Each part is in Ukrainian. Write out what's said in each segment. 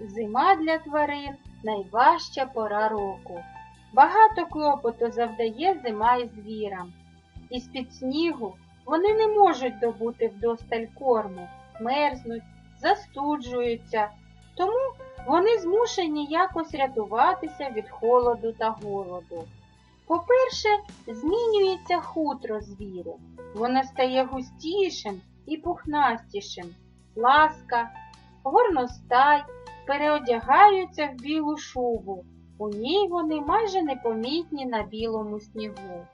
Зима для тварин найважча пора року. Багато клопоту завдає зима і звірам. Із-під снігу вони не можуть добути вдосталь корму, мерзнуть, застуджуються, тому вони змушені якось рятуватися від холоду та голоду. По-перше, змінюється хутро звіря. Воно стає густішим і пухнастішим. Ласка, горностай переодягаються в білу шубу. У ній вони майже непомітні на білому снігу.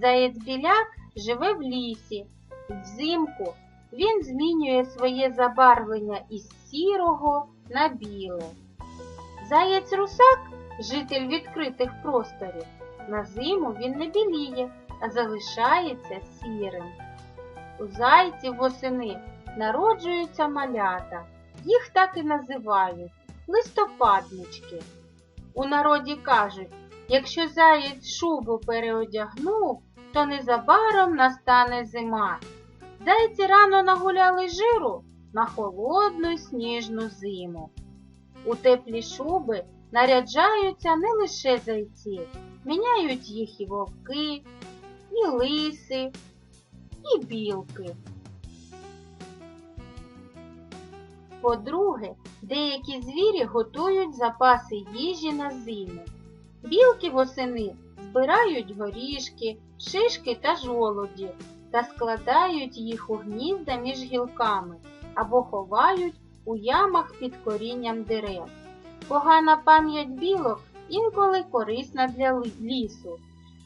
Заєць біляк живе в лісі. Взимку він змінює своє забарвлення із сірого на біле. Заєць русак житель відкритих просторів. На зиму він не біліє, а залишається сірим. У зайців восени народжуються малята. Їх так і називають листопаднички. У народі кажуть, якщо заєць шубу переодягнув, то незабаром настане зима. Зайці рано нагуляли жиру на холодну сніжну зиму. У теплі шуби наряджаються не лише зайці, міняють їх і вовки, і лиси, і білки. По-друге, деякі звірі готують запаси їжі на зиму. Білки восени збирають горішки, шишки та жолоді та складають їх у гнізда між гілками або ховають у ямах під корінням дерев. Погана пам'ять білок інколи корисна для лісу.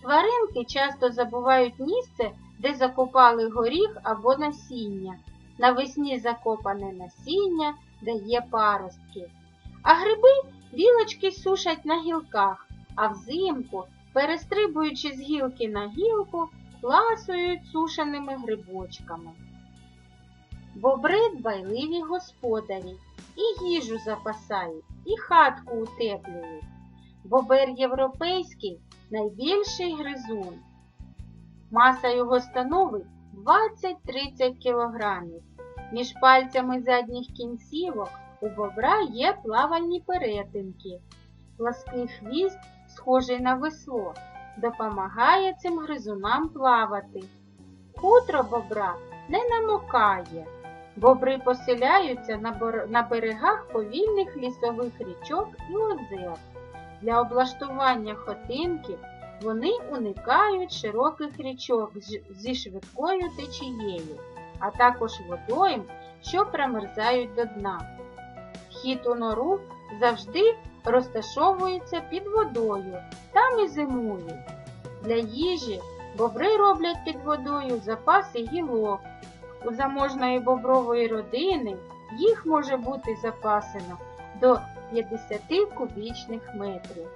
Тваринки часто забувають місце, де закопали горіх або насіння. Навесні закопане насіння дає паростки. А гриби білочки сушать на гілках, а взимку, перестрибуючи з гілки на гілку, ласують сушеними грибочками. Бобри дбайливі господарі, і їжу запасають, і хатку утеплюють. Бобер європейський найбільший гризун. Маса його становить 20-30 кілограмів. Між пальцями задніх кінцівок у бобра є плавальні перетинки. Плаский хвіст, схожий на весло, допомагає цим гризунам плавати. Хутро бобра не намокає. Бобри поселяються на, бор- на берегах повільних лісових річок і озер. Для облаштування хотинки вони уникають широких річок зі швидкою течією, а також водойм, що промерзають до дна. Вхід у нору завжди розташовується під водою, там і зимують. Для їжі бобри роблять під водою запаси гілок. У заможної бобрової родини їх може бути запасено до 50 кубічних метрів.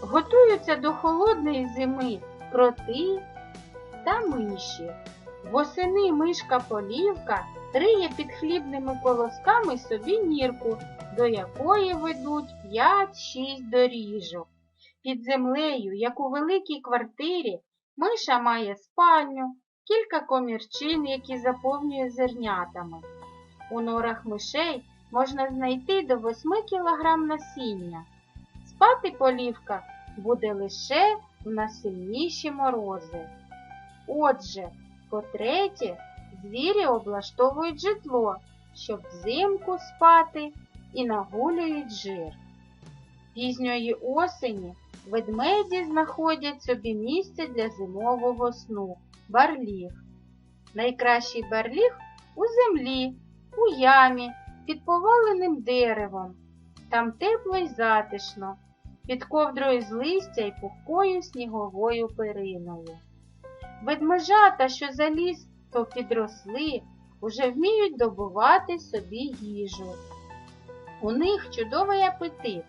Готуються до холодної зими кроти та миші. Восени мишка полівка риє під хлібними колосками собі нірку, до якої ведуть 5-6 доріжок. Під землею, як у великій квартирі, миша має спальню, кілька комірчин, які заповнює зернятами. У норах мишей можна знайти до 8 кг насіння. Спати полівка буде лише в найсильніші морози. Отже, по-третє, звірі облаштовують житло, щоб взимку спати і нагулюють жир. Пізньої осені ведмеді знаходять собі місце для зимового сну барліг. Найкращий барліг у землі, у ямі, під поваленим деревом. Там тепло й затишно, під ковдрою з листя й пухкою сніговою периною. Ведмежата, що за ліс, то підросли, уже вміють добувати собі їжу. У них чудовий апетит,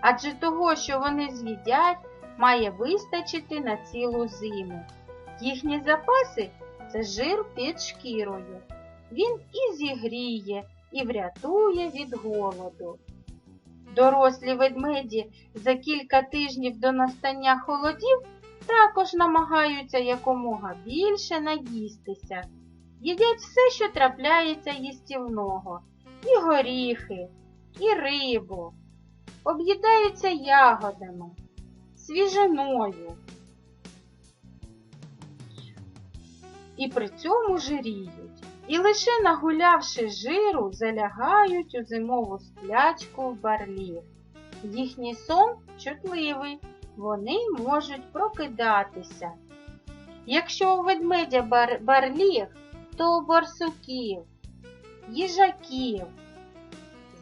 адже того, що вони з'їдять, має вистачити на цілу зиму. Їхні запаси це жир під шкірою. Він і зігріє, і врятує від голоду. Дорослі ведмеді за кілька тижнів до настання холодів також намагаються якомога більше наїстися. Їдять все, що трапляється їстівного, і горіхи, і рибу, об'їдаються ягодами, свіжиною. І при цьому жиріють. І лише нагулявши жиру, залягають у зимову сплячку в барліг. Їхній сон чутливий, вони можуть прокидатися. Якщо у ведмедя бар барліг, то у барсуків, їжаків,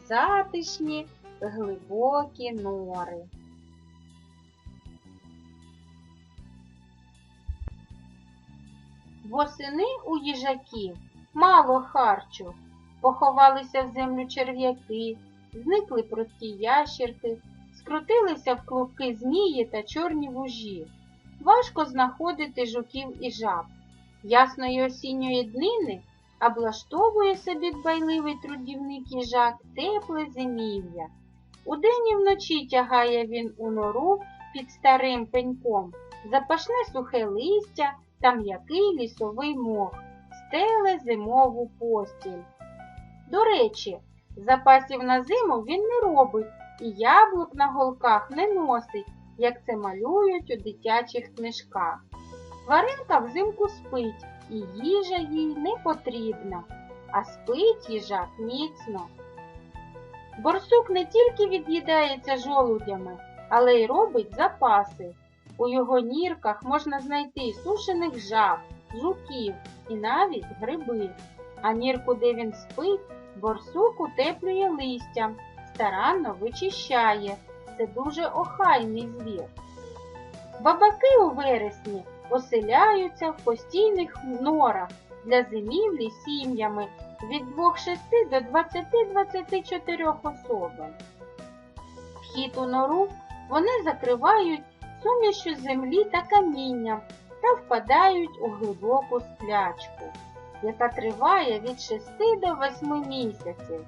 затишні глибокі нори. Восени у їжаків мало харчу, поховалися в землю черв'яки, зникли прості ящерки, скрутилися в клубки змії та чорні вужі. Важко знаходити жуків і жаб. Ясної осінньої днини облаштовує собі дбайливий трудівник їжак тепле зимів'я. Удень і вночі тягає він у нору під старим пеньком, запашне сухе листя та м'який лісовий мох, стеле зимову постіль. До речі, запасів на зиму він не робить і яблук на голках не носить, як це малюють у дитячих книжках. Тваринка взимку спить, і їжа їй не потрібна, а спить їжак міцно. Борсук не тільки від'їдається жолудями, але й робить запаси. У його нірках можна знайти сушених жаб, жуків і навіть гриби. А нірку, де він спить, борсук утеплює листям, старанно вичищає. Це дуже охайний звір. Бабаки у вересні оселяються в постійних норах для зимівлі сім'ями від 2-6 до 20-24 особин. Вхід у нору вони закривають сумішю землі та камінням та впадають у глибоку сплячку, яка триває від 6 до 8 місяців.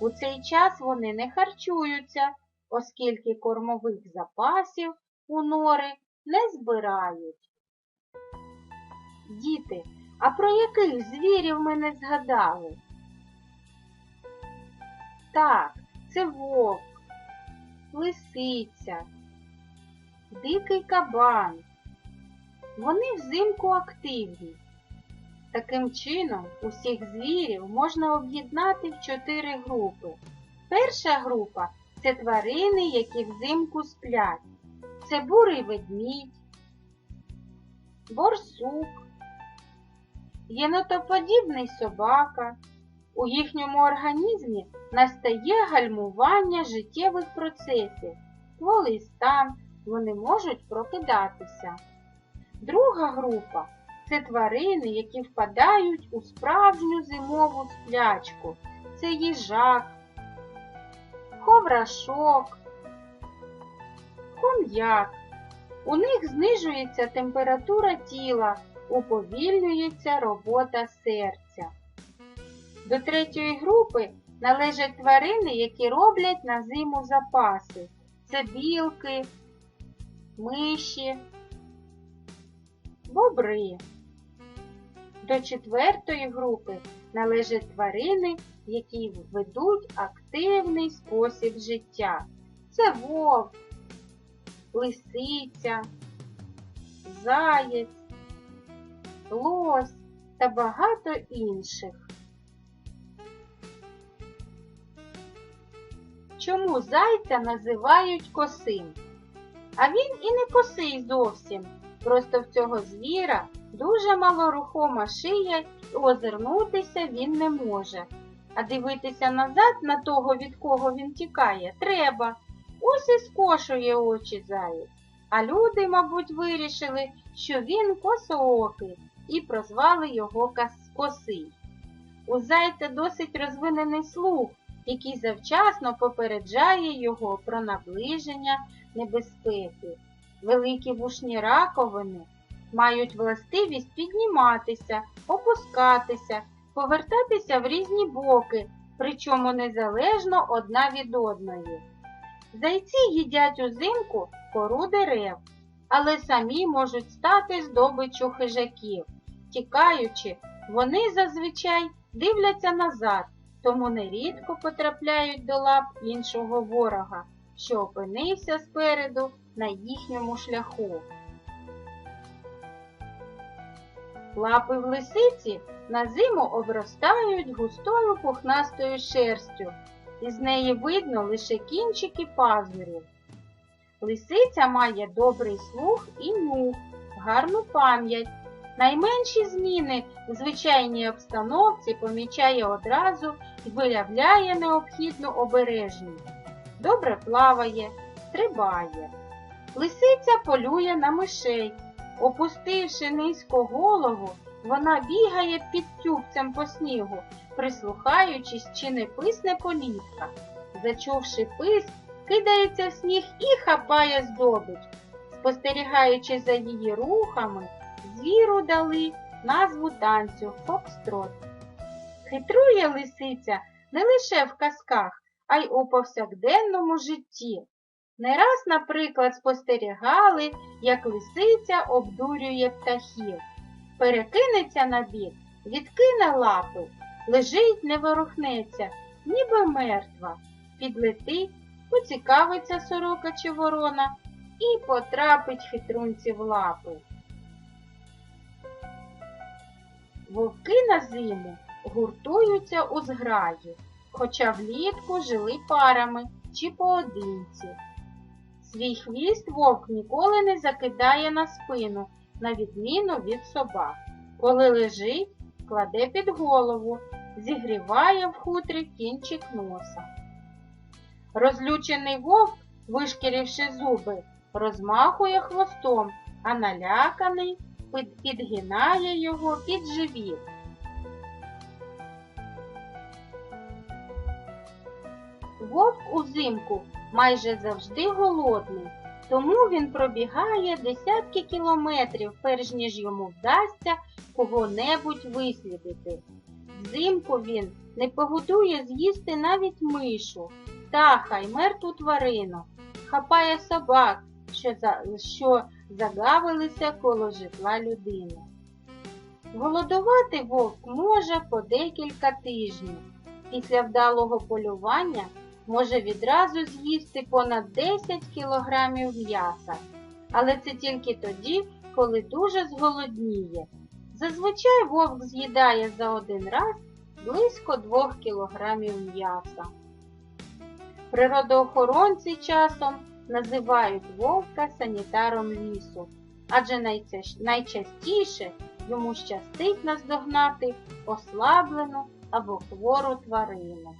У цей час вони не харчуються, оскільки кормових запасів у нори не збирають. Діти, а про яких звірів ми не згадали? Так, це вовк, лисиця, дикий кабан. Вони взимку активні. Таким чином, усіх звірів можна об'єднати в чотири групи. Перша група це тварини, які взимку сплять. Це бурий ведмідь, борсук, єнотоподібний собака. У їхньому організмі настає гальмування життєвих процесів, кволий стан, вони можуть прокидатися. Друга група це тварини, які впадають у справжню зимову сплячку. Це їжак, ховрашок, хом'як. У них знижується температура тіла, уповільнюється робота серця. До третьої групи належать тварини, які роблять на зиму запаси. Це білки, миші, бобри. До четвертої групи належать тварини, які ведуть активний спосіб життя. Це вовк, лисиця, заєць, лось та багато інших. Чому зайця називають косим? А він і не косий зовсім. Просто в цього звіра дуже малорухома шия і озирнутися він не може. А дивитися назад на того, від кого він тікає, треба. Ось і скошує очі заєць. А люди, мабуть, вирішили, що він косоокий і прозвали його косий. У зайця досить розвинений слух, який завчасно попереджає його про наближення небезпеки. Великі вушні раковини мають властивість підніматися, опускатися, повертатися в різні боки, причому незалежно одна від одної. Зайці їдять узимку кору дерев, але самі можуть стати здобиччю хижаків. Тікаючи, вони зазвичай дивляться назад, тому нерідко потрапляють до лап іншого ворога, що опинився спереду на їхньому шляху. Лапи в лисиці на зиму обростають густою пухнастою шерстю, із неї видно лише кінчики пазурів. Лисиця має добрий слух і нюх, гарну пам'ять. Найменші зміни в звичайній обстановці помічає одразу і виявляє необхідну обережність. Добре плаває, стрибає. Лисиця полює на мишей. Опустивши низько голову, вона бігає під тюбцем по снігу, прислухаючись, чи не писне політка. Зачувши писк, кидається в сніг і хапає здобич. Спостерігаючи за її рухами, звіру дали назву танцю фокстрот. Хитрує лисиця не лише в казках, а й у повсякденному житті. Не раз, наприклад, спостерігали, як лисиця обдурює птахів. Перекинеться на бік, відкине лапи, лежить, не ворухнеться, ніби мертва, підлетить, поцікавиться сорока чи ворона і потрапить хитрунці в лапи. Вовки на зиму гуртуються у зграї, хоча влітку жили парами чи поодинці. Свій хвіст вовк ніколи не закидає на спину, на відміну від собак. Коли лежить, кладе під голову, зігріває в хутрі кінчик носа. Розлючений вовк, вишкіривши зуби, розмахує хвостом, а наляканий підгинає його під живіт. Вовк узимку майже завжди голодний, тому він пробігає десятки кілометрів, перш ніж йому вдасться кого-небудь вислідити. Взимку він не погодує з'їсти навіть мишу, птаха й мертву тварину, хапає собак, що, за, що загавилися коло житла людини. Голодувати вовк може по декілька тижнів. Після вдалого полювання може відразу з'їсти понад 10 кілограмів м'яса, але це тільки тоді, коли дуже зголодніє. Зазвичай вовк з'їдає за один раз близько 2 кілограмів м'яса. Природоохоронці часом називають вовка санітаром лісу, адже найчастіше йому щастить наздогнати ослаблену або хвору тварину.